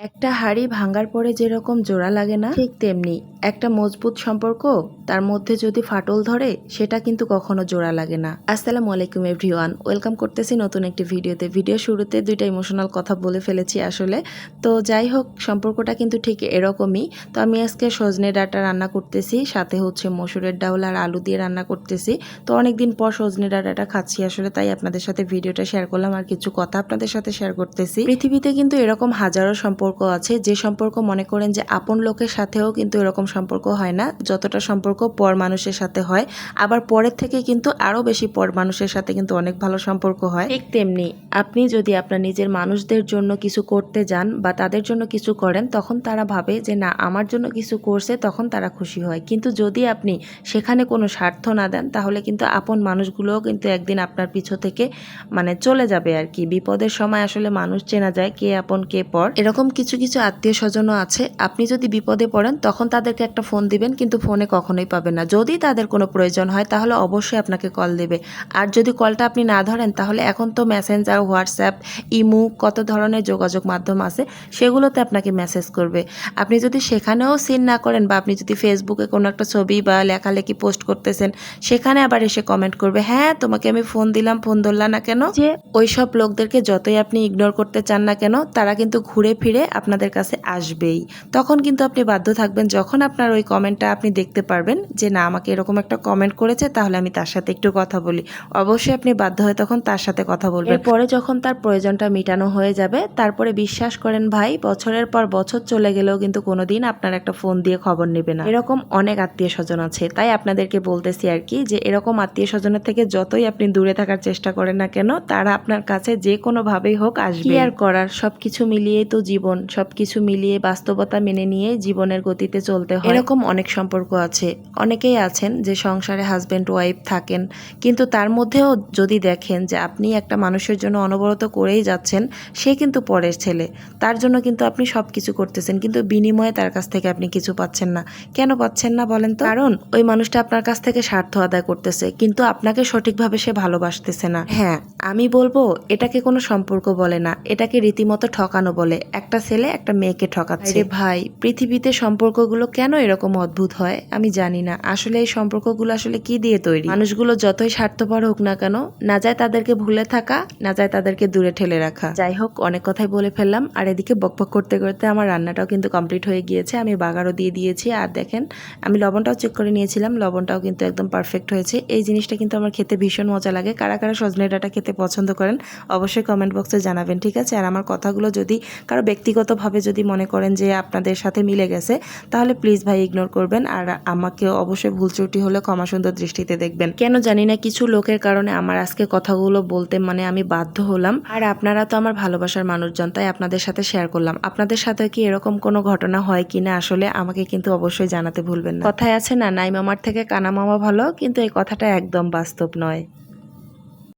একটা হাঁড়ি ভাঙার পরে যেরকম জোড়া লাগে না, ঠিক তেমনি। একটা মজবুত সম্পর্ক, তার মধ্যে যদি ফাটল ধরে, সেটা কিন্তু কখনো জোড়া লাগে না। আসসালামু আলাইকুম এভরিওয়ান, ওয়েলকাম করতেছি নতুন একটি ভিডিওতে। ভিডিও শুরুতে দুইটা ইমোশনাল কথা বলে ফেলেছি আসলে। তো যাই হোক, সম্পর্কটা কিন্তু ঠিক এরকমই। তো আমি আজকে সজনে ডাঁটা রান্না করতেছি, সাথে হচ্ছে মসুরের ডাউল আর আলু দিয়ে রান্না করতেছি। তো অনেকদিন পর সজনে ডাঁটাটা খাচ্ছি আসলে, তাই আপনাদের সাথে ভিডিওটা শেয়ার করলাম আর কিছু কথা আপনাদের সাথে শেয়ার করতেছি। পৃথিবীতে কিন্তু এরকম হাজারো সম্পর্ক আছে, যে সম্পর্ক মনে করেন যে আপন লোকের সাথেও কিন্তু এরকম সম্পর্ক হয় না, যতটা সম্পর্ক পর মানুষের সাথে হয়। আবার পরের থেকে কিন্তু আরও বেশি পর মানুষের সাথে কিন্তু অনেক ভালো সম্পর্ক হয়। ঠিক তেমনি। আপনি যদি আপনার নিজের মানুষদের জন্য কিছু করতে যান বা তাদের জন্য কিছু করেন, তখন তারা ভাবে যে না, আমার জন্য কিছু করছে, তখন তারা খুশি হয়। কিন্তু যদি আপনি সেখানে কোনো স্বার্থ না দেন, তাহলে কিন্তু আপন মানুষগুলোও কিন্তু একদিন আপনার পিছু থেকে মানে চলে যাবে আর কি। বিপদের সময় আসলে মানুষ চেনা যায় কে আপন, কে পর। এরকম কিছু কিছু আত্মীয় স্বজনও আছে। আপনি যদি বিপদে পড়েন তখন তাদেরকে একটা ফোন দিবেন কিন্তু ফোনে কখনোই পাবেন না। যদি তাদের কোনো প্রয়োজন হয় তাহলে অবশ্যই আপনাকে কল দেবে। আর যদি কলটা আপনি না ধরেন তাহলে এখন তো মেসেঞ্জার হোয়াটসঅ্যাপ ইমু কত ধরনের যোগাযোগ মাধ্যম আছে সেগুলোতে আপনাকে মেসেজ করবে। আপনি যদি সেখানেও সিন না করেন বা আপনি যদি ফেসবুকে কোনো একটা ছবি বা লেখালেখি পোস্ট করতেছেন সেখানে আবার এসে কমেন্ট করবে হ্যাঁ তোমাকে আমি ফোন দিলাম ফোন ধরলা না কেন? যে ওই সব লোকদেরকে যতই আপনি ইগনোর করতে চান না কেন তারা কিন্তু ঘুরে ফিরে আপনাদের কাছে আসবেই। তখন কিন্তু আপনি বাধ্য থাকবেন যখন আপনার ওই কমেন্টটা আপনি দেখতে পারবেন যে না আমাকে এরকম একটা কমেন্ট করেছে তাহলে আমি তার সাথে একটু কথা বলি। অবশ্যই আপনি বাধ্য হয়ে তখন তার সাথে কথা বলবেন। পরে যখন তার প্রয়োজনটা মিটানো হয়ে যাবে তারপরে বিশ্বাস করেন ভাই বছরের পর বছর চলে গেলেও কিন্তু কোনোদিন আপনার একটা ফোন দিয়ে খবর নেবে না। এরকম অনেক আত্মীয় স্বজন আছে। তাই আপনাদেরকে বলতেছি আর কি যে এরকম আত্মীয় স্বজনের থেকে যতই আপনি দূরে থাকার চেষ্টা করেন না কেন তারা আপনার কাছে যে কোনো ভাবেই হোক আসবে। আর করার? সবকিছু মিলিয়ে তো জীবন। সবকিছু মিলিয়ে বাস্তবতা মেনে নিয়ে জীবনের গতিতে চলতে হয়। এরকম অনেক সম্পর্ক আছে। অনেকেই আছেন যে সংসারে হাজবেন্ড ওয়াইফ থাকেন, কিন্তু তার মধ্যেও যদি দেখেন যে আপনি একটা মানুষের জন্য অনবরত করেই যাচ্ছেন, সে কিন্তু পরের ছেলে। তার জন্য কিন্তু আপনি সব কিছু করতেছেন, কিন্তু বিনিময়ে তার কাছ থেকে আপনি কিছু পাচ্ছেন না। কেন পাচ্ছেন না বলেন তো? কারণ ওই মানুষটা আপনার কাছ থেকে স্বার্থ আদায় করতেছে, কিন্তু আপনাকে সঠিকভাবে সে ভালোবাসতেছে না। হ্যাঁ আমি বলব, এটাকে কোনো সম্পর্ক বলে না। এটাকে রীতিমতো ঠকানো বলে। একটা ছেলে একটা মেয়েকে ঠকাচ্ছে। ভাই, পৃথিবীতে সম্পর্কগুলো কেন এরকম অদ্ভুত হয়? আমি জানি না। আসলে এই সম্পর্কগুলো আসলে কি দিয়ে তৈরি? মানুষগুলো যতই স্বার্থপর হোক না কেন, না যায় তাদেরকে ভুলে থাকা, না যায় তাদেরকে দূরে ঠেলে রাখা। যাই হোক, অনেক কথাই বলে ফেললাম। আর এদিকে বকবক করতে করতে আমার রান্নাটাও কিন্তু কমপ্লিট হয়ে গিয়েছে। আমি বাগারও দিয়ে দিয়েছি। আর দেখেন, আমি লবণটাও চেক করে নিয়েছিলাম। লবণটাও কিন্তু একদম পারফেক্ট হয়েছে। এই জিনিসটা কিন্তু আমার খেতে ভীষণ মজা লাগে। কারা কারা সজনে ডাটা খেতে পছন্দ করেন, অবশ্যই কমেন্ট বক্সে জানাবেন, ঠিক আছে? আর আমার কথাগুলো যদি কারও ব্যক্তিগতভাবে যদি মনে করেন যে আপনাদের সাথে মিলে গেছে, তাহলে প্লিজ ভাই ইগনোর করবেন আর আমাকে অবশ্যই ভুল ত্রুটি হলে ক্ষমা সুন্দর দৃষ্টিতে দেখবেন। কেন জানি না কিছু লোকের কারণে আমার আজকে কথাগুলো বলতে মানে আমি বাধ্য হলাম। আর আপনারা তো আমার ভালোবাসার মানুষজন, তাই আপনাদের সাথে শেয়ার করলাম। আপনাদের সাথে কি এরকম কোনো ঘটনা হয় কিনা আসলে আমাকে কিন্তু অবশ্যই জানাতে ভুলবেন না। কথায় আছে না নাই মামার থেকে কানা মামা ভালো কিন্তু এই কথাটা একদম বাস্তব নয়।